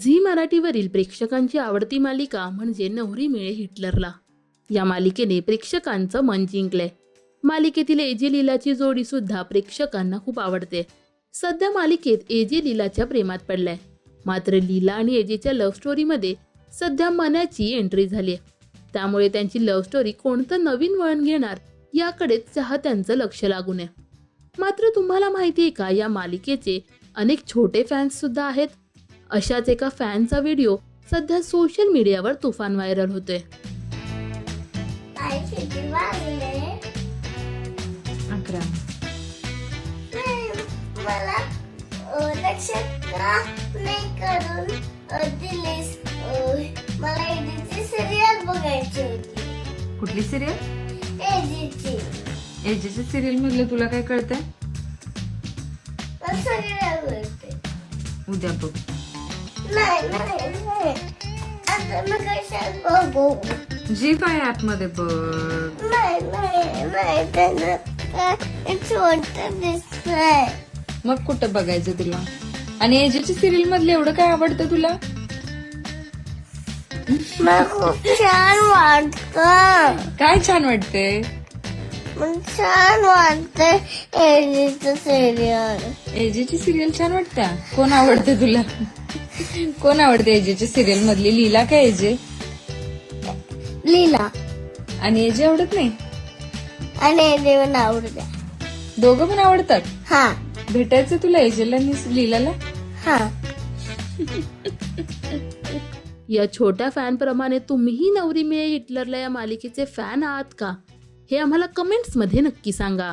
Zee मराठीवरील प्रेक्षकांची आवडती मालिका म्हणजे नवरी मिळे हिटलरला. या मालिकेने प्रेक्षकांचं मन जिंकलंय. मालिकेतील एजे लीलाची जोडी सुद्धा प्रेक्षकांना खूप आवडते. सध्या मालिकेत एजे लीलाच्या प्रेमात पडलाय. मात्र लीला आणि एजेच्या लव्ह स्टोरीमध्ये सध्या मनाची एंट्री झाली त्यामुळे त्यांची लव्ह स्टोरी कोणतं नवीन वळण घेणार याकडे चाहत्यांचं लक्ष लागू नये मात्र तुम्हाला माहिती आहे का या मालिकेचे अनेक छोटे फॅन्स सुद्धा आहेत. अशाच एका फॅनचा व्हिडिओ सध्या सोशल मीडियावर तुफान व्हायरल होती. कुठली सिरियल एजेच्या सिरियल मधलं तुला काय कळतंय? उद्या बघ. नाही नाही नाही आता मी कशात बघू जी फाय आतमध्ये मध्ये बघ? नाही नाही नाही त्यानं काय छोट दिसतंय मग कुठं बघायचं तुला? आणि एजेच्या सिरियल मधलं एवढं काय आवडतं तुला? मला खूप छान वाटतं काय छान वाटतंय? पण छान वाटतंय एडीचं सिरियल एजेची सिरियल छान वाटतं. कोण आवडतं तुला? कोण आवडते एजेच्या सिरियल मधली लीला काय एजे? लीला. आणि एजे आवडत नाही? आणि एडी पण आवडते दोघं पण आवडतात? हा. भेटायचं तुला एजेला आणि लीलाला? हा. या छोट्या फॅनप्रमाणे तुम्हीही नवरी मिळे हिटलरला या मालिकेचे फॅन आहात का? हे आम्हाला कमेंट्समध्ये नक्की सांगा.